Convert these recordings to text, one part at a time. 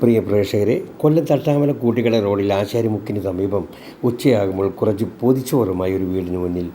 പ്രിയ പ്രേക്ഷകരെ കൊല്ലം തട്ടാമല കൂട്ടിക്കട റോഡിൽ ആശാരിമുക്കിന് സമീപം ഉച്ചയാകുമ്പോൾ കുറച്ച് പൊതിച്ചോറുമായി ഒരു വീടിന് മുന്നിൽ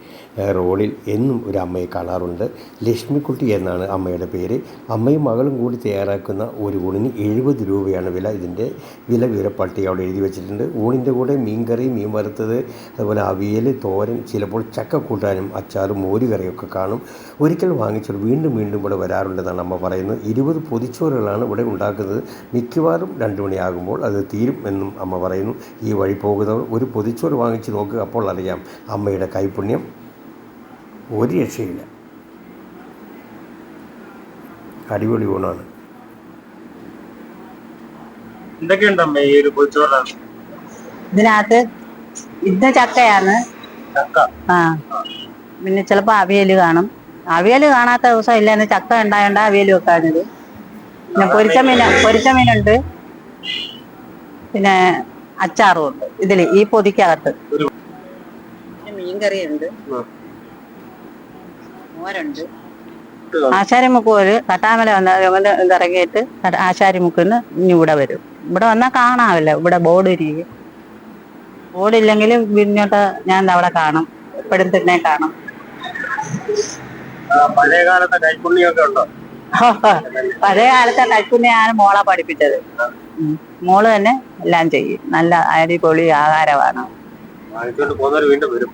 റോഡിൽ എന്നും ഒരു അമ്മയെ കാണാറുണ്ട്. ലക്ഷ്മിക്കുട്ടി എന്നാണ് അമ്മയുടെ പേര്. അമ്മയും മകളും കൂടി തയ്യാറാക്കുന്ന ഒരു ഊണിന് എഴുപത് രൂപയാണ് വില. ഇതിന്റെ വില വിവരപ്പട്ടിക അവിടെ എഴുതി വെച്ചിട്ടുണ്ട്. ഊണിന്റെ കൂടെ മീൻകറി മീൻ വറുത്തത് അതുപോലെ അവിയൽ തോരൻ ചിലപ്പോൾ ചക്ക കൂട്ടാനും അച്ചാറും മോരുകറിയൊക്കെ കാണും. ഒരിക്കൽ വാങ്ങിച്ചവർ വീണ്ടും വീണ്ടും ഇവിടെ വരാറുണ്ടെന്നാണ് അമ്മ പറയുന്നത്. ഇരുപത് പൊതിച്ചോറുകളാണ് ഇവിടെ ഉണ്ടാക്കുന്നത്. മിക്കവാറും രണ്ട് മണിയാകുമ്പോൾ അത് തീരും എന്നും അമ്മ പറയുന്നു. ഈ വഴി പോകുന്നവർ ഒരു പൊതിച്ചോറ് വാങ്ങിച്ച് നോക്കുക അപ്പോൾ അറിയാം അമ്മയുടെ കൈപുണ്യം ഒരു രക്ഷയില്ല. അടിപൊളി ഊണാണ്. എന്തൊക്കെയുണ്ട് അമ്മ ഈ ഒരു പൊതിച്ചോറിനകത്ത് ഇതിനകത്ത് ഇന്ന് ചക്കയാണ്. ചക്ക. ആ. പിന്നെ ചിലപ്പോ അവിയൽ കാണും. അവിയൽ കാണാത്ത ദിവസം ഇല്ല ചക്ക ഉണ്ടായോണ്ട് അവിയൽ വെക്കാഞ്ഞത്. പിന്നെ പൊരിച്ച മീൻ പൊരിച്ച മീനുണ്ട് പിന്നെ അച്ചാറും ഉണ്ട് ഇതിൽ ഈ പൊതിക്കകത്ത്. മീൻകറിയുണ്ട്. മോരുണ്ട്. ആശാരിമുക്ക് ഒരു തട്ടാമല വന്ന് ഇറങ്ങിയിട്ട് ആശാരിമുക്കിന്ന് ഇനി ഇവിടെ വരും. ഇവിടെ വന്നാൽ കാണാമല്ലോ ഇവിടെ ബോർഡ് ഇരിക്കും. ബോർഡ് ഇല്ലെങ്കിൽ പിന്നോട്ട് ഞാൻ അവിടെ കാണും. എപ്പോഴും തന്നെ കാണും. പഴയ കാലത്തെ കൈപ്പുണ്യൊക്കെ ഉണ്ടോ? പഴയ കാലത്തെ മോളെ പഠിപ്പിച്ചത്. മോൾ തന്നെ എല്ലാം ചെയ്യും. നല്ല അടിപൊളി ആഹാരമാണ്. വീണ്ടും വരും.